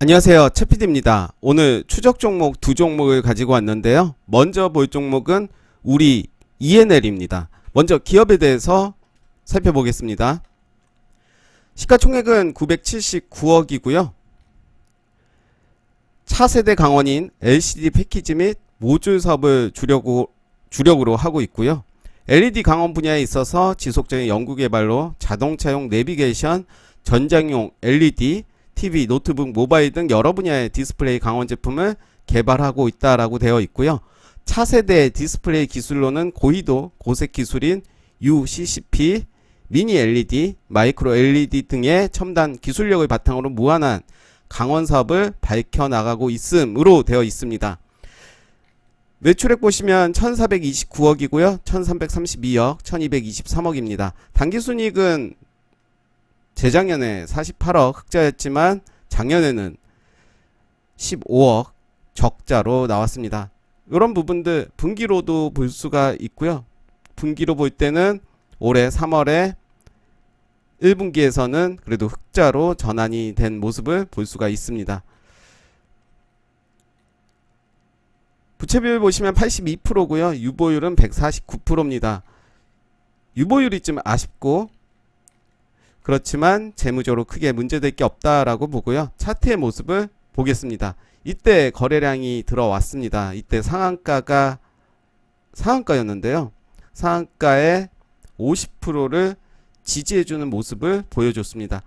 안녕하세요. 채피디입니다. 오늘 추적 종목 두 종목을 가지고 왔는데요. 먼저 볼 종목은 우리 ENL입니다. 먼저 기업에 대해서 살펴보겠습니다. 시가총액은 979억이고요. 차세대 강원인 LCD 패키지 및 모듈 사업을 주력으로, 주력으로 하고 있고요. LED 강원 분야에 있어서 지속적인 연구 개발로 자동차용 내비게이션, 전장용 LED, TV, 노트북, 모바일 등 여러 분야의 디스플레이 강원 제품을 개발하고 있다라고 되어 있고요. 차세대 디스플레이 기술로는 고희도 고색 기술인 UCCP, 미니 LED, 마이크로 LED 등의 첨단 기술력을 바탕으로 무한한 강원 사업을 밝혀 나가고 있음으로 되어 있습니다. 매출액 보시면 1429억이고요. 1332억, 1223억입니다. 당기순이익은 재작년에 48억 흑자였지만 작년에는 15억 적자로 나왔습니다. 이런 부분들 분기로도 볼 수가 있고요. 분기로 볼 때는 올해 3월에 1분기에서는 그래도 흑자로 전환이 된 모습을 볼 수가 있습니다. 부채비율 보시면 82%고요. 유보율은 149%입니다. 유보율이 좀 아쉽고 그렇지만 재무적으로 크게 문제될 게 없다라고 보고요. 차트의 모습을 보겠습니다. 이때 거래량이 들어왔습니다. 이때 상한가가 상한가였는데요. 상한가의 50%를 지지해주는 모습을 보여줬습니다.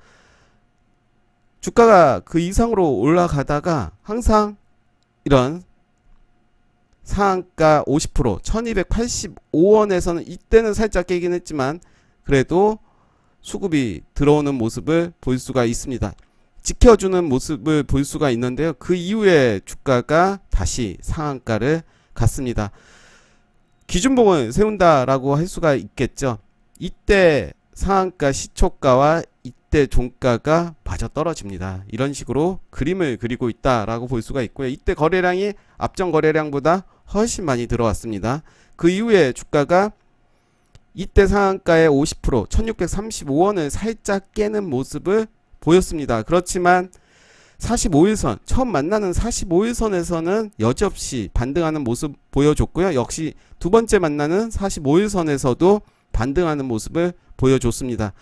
주가가 그 이상으로 올라가다가 항상 이런 상한가 50% 1285원에서는 이때는 살짝 깨긴 했지만 그래도 수급이 들어오는 모습을 볼 수가 있습니다. 지켜주는 모습을 볼 수가 있는데요. 그 이후에 주가가 다시 상한가를 갔습니다. 기준봉을 세운다라고 할 수가 있겠죠. 이때 상한가 시초가와 이때 종가가 맞아 떨어집니다. 이런 식으로 그림을 그리고 있다라고 볼 수가 있고요. 이때 거래량이 앞전 거래량보다 훨씬 많이 들어왔습니다. 그 이후에 주가가 이때 상한가의 50% 1635원을 살짝 깨는 모습을 보였습니다. 그렇지만 45일선 처음 만나는 45일선에서는 여지없이 반등하는 모습 보여줬고요. 역시 두 번째 만나는 45일선에서도 반등하는 모습을 보여줬습니다.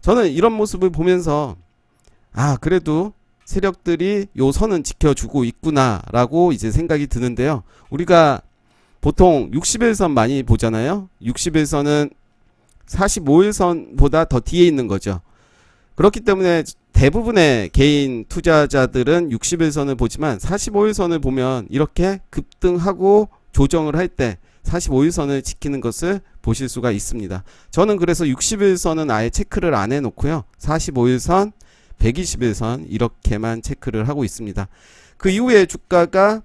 저는 이런 모습을 보면서 아 그래도 세력들이 요 선은 지켜주고 있구나라고 이제 생각이 드는데요. 우리가 보통 60일선 많이 보잖아요. 60일선은 45일선보다 더 뒤에 있는 거죠. 그렇기 때문에 대부분의 개인 투자자들은 60일선을 보지만 45일선을 보면 이렇게 급등하고 조정을 할 때 45일선을 지키는 것을 보실 수가 있습니다. 저는 그래서 60일선은 아예 체크를 안 해놓고요. 45일선, 120일선 이렇게만 체크를 하고 있습니다. 그 이후에 주가가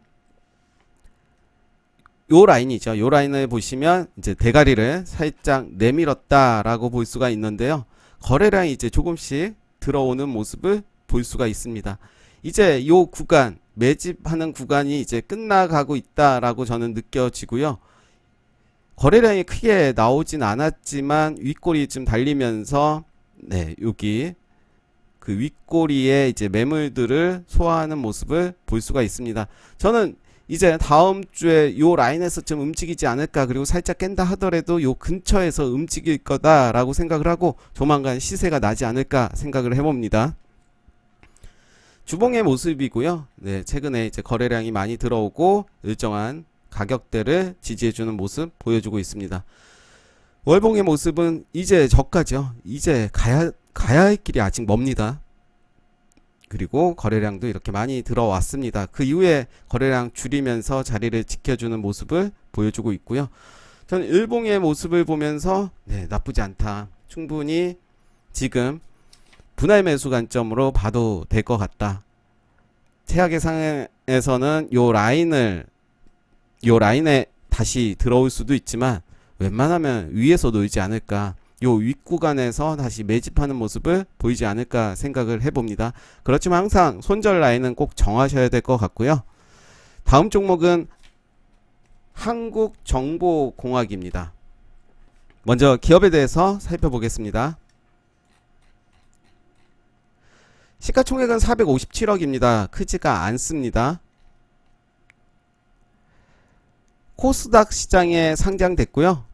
요 라인이죠. 요 라인을 보시면 이제 대가리를 살짝 내밀었다라고 볼 수가 있는데요. 거래량이 이제 조금씩 들어오는 모습을 볼 수가 있습니다. 이제 요 구간 매집하는 구간이 이제 끝나가고 있다라고 저는 느껴지고요. 거래량이 크게 나오진 않았지만 윗꼬리 좀 달리면서 네, 여기 그 윗꼬리에 이제 매물들을 소화하는 모습을 볼 수가 있습니다. 저는 이제 다음 주에 요 라인에서 좀 움직이지 않을까 그리고 살짝 깬다 하더라도 요 근처에서 움직일 거다라고 생각을 하고 조만간 시세가 나지 않을까 생각을 해봅니다. 주봉의 모습이고요. 네, 최근에 이제 거래량이 많이 들어오고 일정한 가격대를 지지해주는 모습 보여주고 있습니다. 월봉의 모습은 이제 저가죠. 이제 가야 가야 할 길이 아직 멉니다. 그리고 거래량도 이렇게 많이 들어왔습니다. 그 이후에 거래량 줄이면서 자리를 지켜주는 모습을 보여주고 있고요. 저는 일봉의 모습을 보면서 네, 나쁘지 않다. 충분히 지금 분할 매수 관점으로 봐도 될 것 같다. 최악의 상황에서는 요 라인을 요 라인에 다시 들어올 수도 있지만 웬만하면 위에서 놀지 않을까. 요 윗구간에서 다시 매집하는 모습을 보이지 않을까 생각을 해봅니다. 그렇지만 항상 손절 라인은 꼭 정하셔야 될 것 같고요. 다음 종목은 한국정보공학입니다. 먼저 기업에 대해서 살펴보겠습니다. 시가총액은 457억입니다. 크지가 않습니다. 코스닥 시장에 상장됐고요.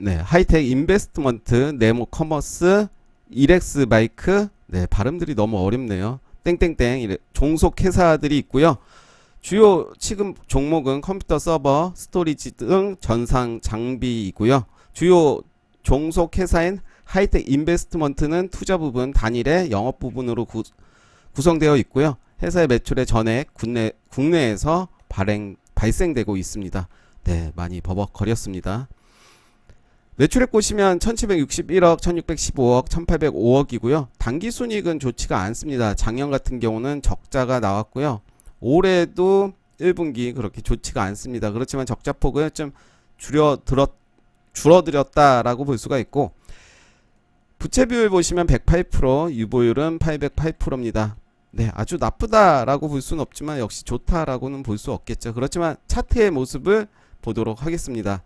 네, 하이텍 인베스트먼트, 네모 커머스, 이렉스 마이크, 네, 발음들이 너무 어렵네요. 땡땡땡 종속 회사들이 있고요. 주요 지금 종목은 컴퓨터 서버, 스토리지 등 전상 장비이고요. 주요 종속 회사인 하이텍 인베스트먼트는 투자 부분 단일의 영업 부분으로 구, 구성되어 있고요. 회사의 매출의 전액 국내, 국내에서 발행, 발생되고 있습니다. 네, 많이 버벅거렸습니다. 매출액 보시면 1761억, 1615억, 1805억이고요. 단기 순이익은 좋지가 않습니다. 작년 같은 경우는 적자가 나왔고요. 올해도 1분기 그렇게 좋지가 않습니다. 그렇지만 적자 폭을 좀 줄여들었 줄어들었다라고 볼 수가 있고 부채 비율 보시면 108%, 유보율은 808%입니다. 네, 아주 나쁘다라고 볼 수는 없지만 역시 좋다라고는 볼 수 없겠죠. 그렇지만 차트의 모습을 보도록 하겠습니다.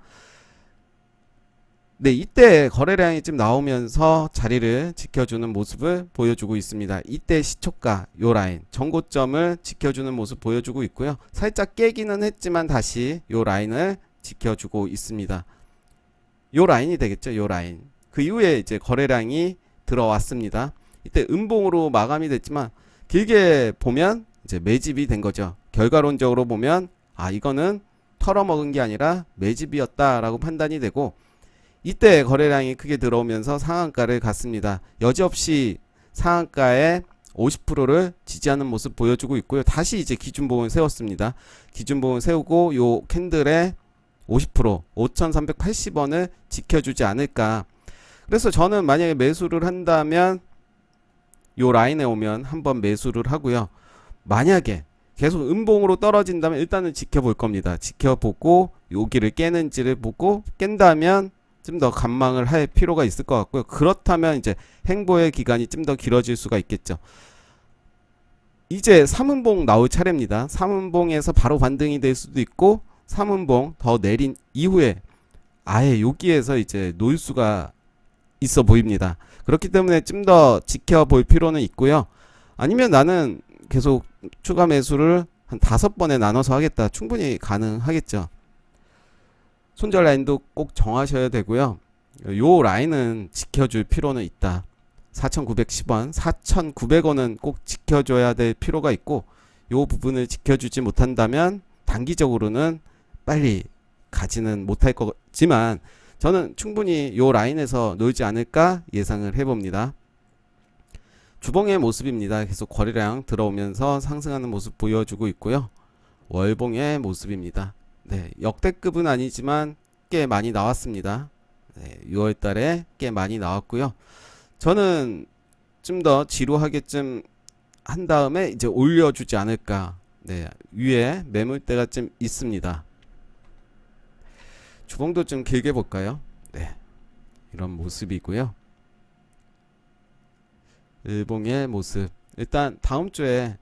네, 이때 거래량이 좀 나오면서 자리를 지켜주는 모습을 보여주고 있습니다. 이때 시초가 요 라인 전고점을 지켜주는 모습 보여주고 있고요. 살짝 깨기는 했지만 다시 요 라인을 지켜주고 있습니다. 요 라인이 되겠죠. 요 라인. 그 이후에 이제 거래량이 들어왔습니다. 이때 음봉으로 마감이 됐지만 길게 보면 이제 매집이 된 거죠. 결과론적으로 보면 아 이거는 털어먹은 게 아니라 매집이었다라고 판단이 되고 이때 거래량이 크게 들어오면서 상한가를 갔습니다. 여지없이 상한가에 50%를 지지하는 모습 보여주고 있고요. 다시 이제 기준봉을 세웠습니다. 기준봉을 세우고 요 캔들에 50% 5,380원을 지켜주지 않을까. 그래서 저는 만약에 매수를 한다면 요 라인에 오면 한번 매수를 하고요. 만약에 계속 음봉으로 떨어진다면 일단은 지켜볼 겁니다. 지켜보고 여기를 깨는지를 보고 깬다면 좀 더 관망을 할 필요가 있을 것 같고요. 그렇다면 이제 행보의 기간이 좀 더 길어질 수가 있겠죠. 이제 3음봉 나올 차례입니다. 3음봉에서 바로 반등이 될 수도 있고 3음봉 더 내린 이후에 아예 여기에서 이제 놓을 수가 있어 보입니다. 그렇기 때문에 좀 더 지켜볼 필요는 있고요. 아니면 나는 계속 추가 매수를 한 다섯 번에 나눠서 하겠다. 충분히 가능하겠죠. 손절 라인도 꼭 정하셔야 되고요. 요 라인은 지켜줄 필요는 있다. 4,910원, 4,900원은 꼭 지켜줘야 될 필요가 있고 요 부분을 지켜주지 못한다면 단기적으로는 빨리 가지는 못할 거지만 저는 충분히 요 라인에서 놀지 않을까 예상을 해봅니다. 주봉의 모습입니다. 계속 거래량 들어오면서 상승하는 모습 보여주고 있고요. 월봉의 모습입니다. 네, 역대급은 아니지만 꽤 많이 나왔습니다. 네, 6월 달에 꽤 많이 나왔고요. 저는 좀 더 지루하게쯤 한 다음에 이제 올려주지 않을까. 네, 위에 매물대가 좀 있습니다. 주봉도 좀 길게 볼까요? 네, 이런 모습이고요. 일봉의 모습. 일단 다음 주에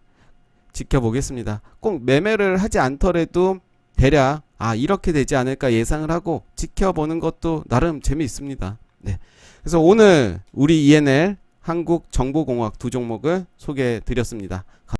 지켜보겠습니다. 꼭 매매를 하지 않더라도 대략 아 이렇게 되지 않을까 예상을 하고 지켜보는 것도 나름 재미있습니다. 네. 그래서 오늘 우리 ENL 한국정보공학 두 종목을 소개해 드렸습니다.